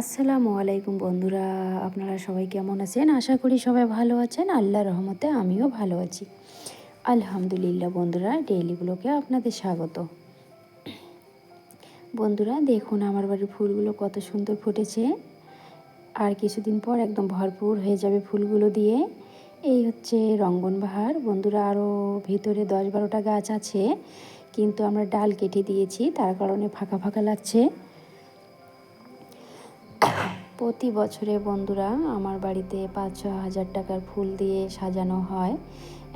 আসসালামু আলাইকুম বন্ধুরা, আপনারা সবাই কেমন আছেন? আশা করি সবাই ভালো আছেন। আল্লাহ রহমতে আমিও ভালো আছি। আলহামদুলিল্লাহ বন্ধুরা ডেইলি ব্লগে আপনাদের স্বাগত। বন্ধুরা, দেখুন আমার বাড়ির ফুলগুলো কত সুন্দর ফুটেছে। আর কিছুদিন পর একদম ভরপুর হয়ে যাবে ফুলগুলো দিয়ে। এই হচ্ছে রঙ্গনবাহার। বন্ধুরা আরও ভিতরে দশ বারোটা গাছ আছে, কিন্তু আমরা ডাল কেটে দিয়েছি, তার কারণে ফাঁকা ফাঁকা লাগছে। প্রতি বছরে বন্ধুরা আমার বাড়িতে পাঁচ ছ হাজার টাকার ফুল দিয়ে সাজানো হয়।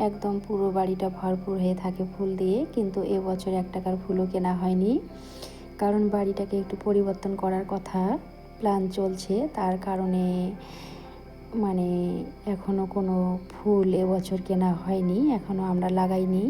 একদম পুরো বাড়িটা ভরপুর হয়ে থাকে ফুল দিয়ে, কিন্তু এবছর এক টাকার ফুলও কেনা হয়নি। কারণ বাড়িটাকে একটু পরিবর্তন করার কথা প্ল্যান চলছে। তার কারণে মানে এখনও কোনো ফুল এবছর কেনা হয়নি এখনও আমরা লাগাইনি।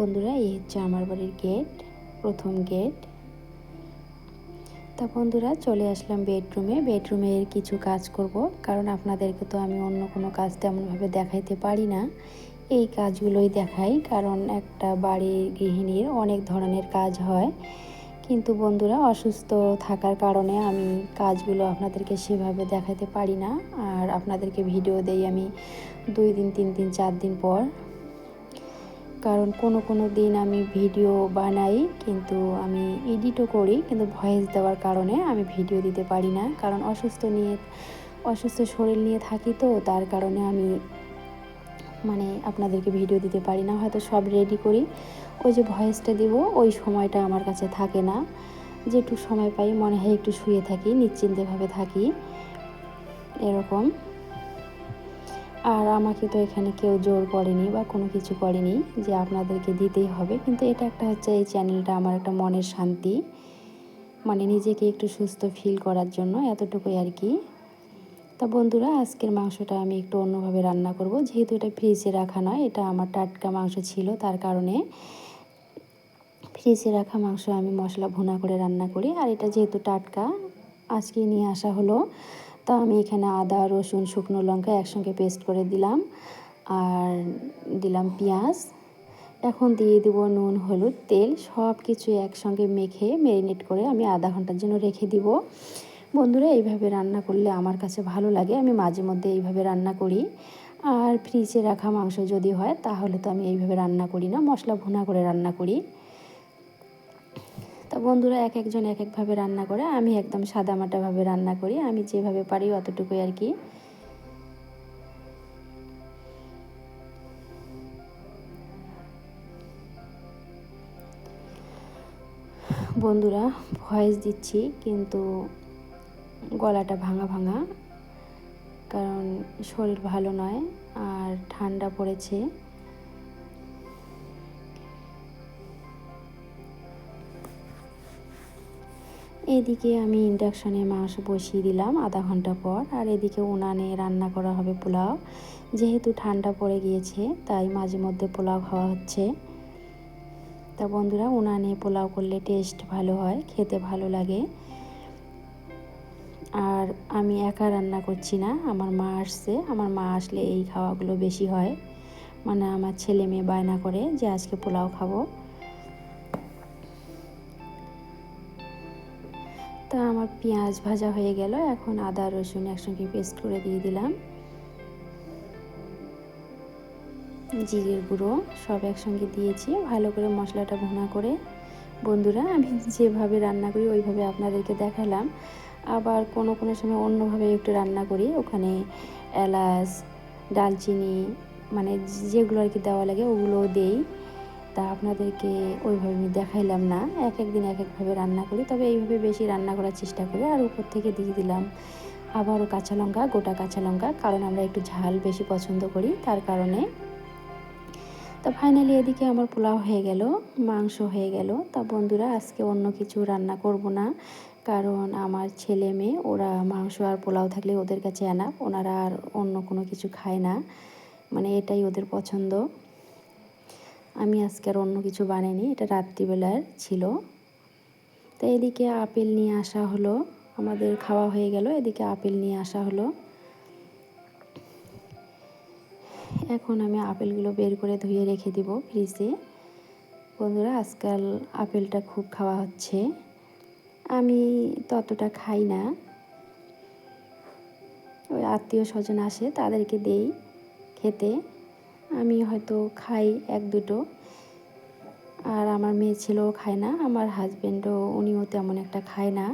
বন্ধুরা, এই হচ্ছে আমার বাড়ির গেট, প্রথম গেট। তা বন্ধুরা, চলে আসলাম বেডরুমে। বেডরুমের কিছু কাজ করব, কারণ আপনাদেরকে তো আমি অন্য কোনো কাজ তেমনভাবে দেখাইতে পারি না। এই কাজগুলোই দেখাই, কারণ একটা বাড়ির গৃহিণীর অনেক ধরনের কাজ হয়। কিন্তু বন্ধুরা, অসুস্থ থাকার কারণে আমি কাজগুলো আপনাদেরকে সেভাবে দেখাতে পারি না। আর আপনাদেরকে ভিডিও দেই আমি দুই দিন, তিন দিন, চার দিন পর। কারণ কোনো কোনো দিন আমি ভিডিও বানাই, কিন্তু আমি এডিটও করি, কিন্তু ভয়েস দেওয়ার কারণে আমি ভিডিও দিতে পারি না। কারণ অসুস্থ নিয়ে, অসুস্থ শরীর নিয়ে থাকি তো, তার কারণে আমি মানে আপনাদেরকে ভিডিও দিতে পারি না, হয়তো সব রেডি করি। ওই যে ভয়েসটা দিব, ওই সময়টা আমার কাছে থাকে না। যেটু সময় পাই, মনে হয় একটু শুয়ে থাকি নিশ্চিন্তেভাবে থাকি। এরকম। আর আমাকে তো এখানে কেউ জোর করেনি বা কোনো কিছু করেনি যে আপনাদেরকে দিতেই হবে। কিন্তু এটা একটা হচ্ছে এই চ্যানেলটা আমার একটা মনের শান্তি মানে নিজেকে একটু সুস্থ ফিল করার জন্য এতটুকুই আর কি। তা বন্ধুরা, আজকের মাংসটা আমি একটু অন্যভাবে রান্না করব। যেহেতু এটা ফ্রিজে রাখা নয়, এটা আমার টাটকা মাংস ছিল তার কারণে ফ্রিজে রাখা মাংস আমি মশলা ভুনা করে রান্না করি। আর এটা যেহেতু টাটকা, আজকে নিয়ে আসা হলো তা আমি এখানে আদা, রসুন, শুকনো লঙ্কা একসঙ্গে পেস্ট করে দিলাম আর দিলাম পেঁয়াজ। এখন দিয়ে দিব নুন, হলুদ, তেল সব কিছু একসঙ্গে মেখে ম্যারিনেট করে আমি আধা ঘণ্টার জন্য রেখে দিব। বন্ধুরা, এইভাবে রান্না করলে আমার কাছে ভালো লাগে, আমি মাঝে মধ্যে এইভাবে রান্না করি। আর ফ্রিজে রাখা মাংস যদি হয়, তাহলে তো আমি এইভাবে রান্না করি না, মশলা ভুনা করে রান্না করি। তা বন্ধুরা এক একজন এক একভাবে রান্না করে, আমি একদম সাদামাটাভাবে রান্না করি, আমি যেভাবে পারি অতটুকুই আর কি। বন্ধুরা ভয়েস দিচ্ছি, কিন্তু গলাটা ভাঙা ভাঙা, কারণ শরীর ভালো নয়, আর ঠান্ডা পড়েছে। এদিকে আমি ইন্ডাকশানে মাংস বসিয়ে দিলাম আধা ঘণ্টা পর। আর এদিকে উনানে রান্না করা হবে পোলাও। যেহেতু ঠান্ডা পড়ে গিয়েছে, তাই মাঝে মধ্যে পোলাও খাওয়া হচ্ছে। তা বন্ধুরা, উনানে পোলাও করলে টেস্ট ভালো হয়, খেতে ভালো লাগে। আর আমি একা রান্না করছি না, আমার মা আসছে। আমার মা আসলে এই খাওয়াগুলো বেশি হয়। মানে আমার ছেলে মেয়ে বায়না করে যে আজকে পোলাও খাব। তা আমার পেঁয়াজ ভাজা হয়ে গেল। এখন আদা, রসুন একসঙ্গে পেস্ট করে দিয়ে দিলাম। জিরের গুঁড়ো সব একসঙ্গে দিয়েছি। ভালো করে মশলাটা ভুনা করে। বন্ধুরা, আমি যেভাবে রান্না করি, ওইভাবে আপনাদেরকে দেখালাম। আবার কোনো কোনো সময় অন্যভাবে একটু রান্না করি। ওখানে এলাচ, ডালচিনি মানে যেগুলো আর কি দেওয়া লাগে, ওগুলোও দেই। তা আপনাদেরকে ওইভাবে আমি দেখাইলাম না। এক এক দিন এক একভাবে রান্না করি, তবে এইভাবে বেশি রান্না করার চেষ্টা করি। আর উপর থেকে দিয়ে দিলাম আবারও কাঁচা লঙ্কা, গোটা কাঁচা লঙ্কা, কারণ আমরা একটু ঝাল বেশি পছন্দ করি, তার কারণে। তা ফাইনালি এদিকে আমার পোলাও হয়ে গেল, মাংস হয়ে গেল। তা বন্ধুরা, আজকে অন্য কিছু রান্না করব না, কারণ আমার ছেলে মেয়ে, ওরা মাংস আর পোলাও থাকলে ওদের কাছে আনা ওনারা আর অন্য কোনো কিছু খায় না। মানে এটাই ওদের পছন্দ। আমি আজকে আর অন্য কিছু বানাইনি, এটা রাত্রিবেলার ছিল। তো এদিকে আপেল নিয়ে আসা হলো, আমাদের খাওয়া হয়ে গেল, এদিকে আপেল নিয়ে আসা হলো। এখন আমি আপেলগুলো বের করে ধুয়ে রেখে দিব ফ্রিজে। বন্ধুরা, আজকাল আপেলটা খুব খাওয়া হচ্ছে। আমি ততটা খাই না। ওই আত্মীয় স্বজন আসে, তাদেরকে দেই খেতে। আমি হয়তো খাই এক দুটো। আর আমার মেয়ে ছেলেও খায় না, আমার হাজব্যান্ডও উনিও তেমন একটা খায় না।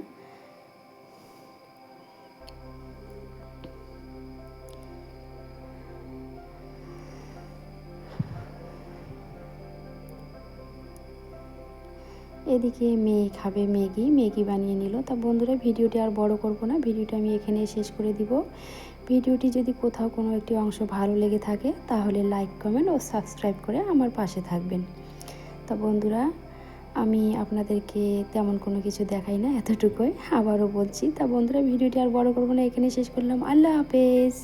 এদিকে মেয়ে খাবে ম্যাগি ম্যাগি বানিয়ে নিল। তা বন্ধুরা, ভিডিওটি আর বড় করব না, ভিডিওটা আমি এখানে শেষ করে দিব। ভিডিওটি যদি কোথাও কোনো একটি অংশ ভালো লেগে থাকে, তাহলে লাইক কমেন্ট ও সাবস্ক্রাইব করে আমার পাশে থাকবেন। তা বন্ধুরা, আমি আপনাদেরকে তেমন কোনো কিছু দেখাই না এতটুকুই, আবারও বলছি। তা বন্ধুরা, ভিডিওটি আর বড় করব না এখানে শেষ করলাম। আল্লাহ হাফেজ।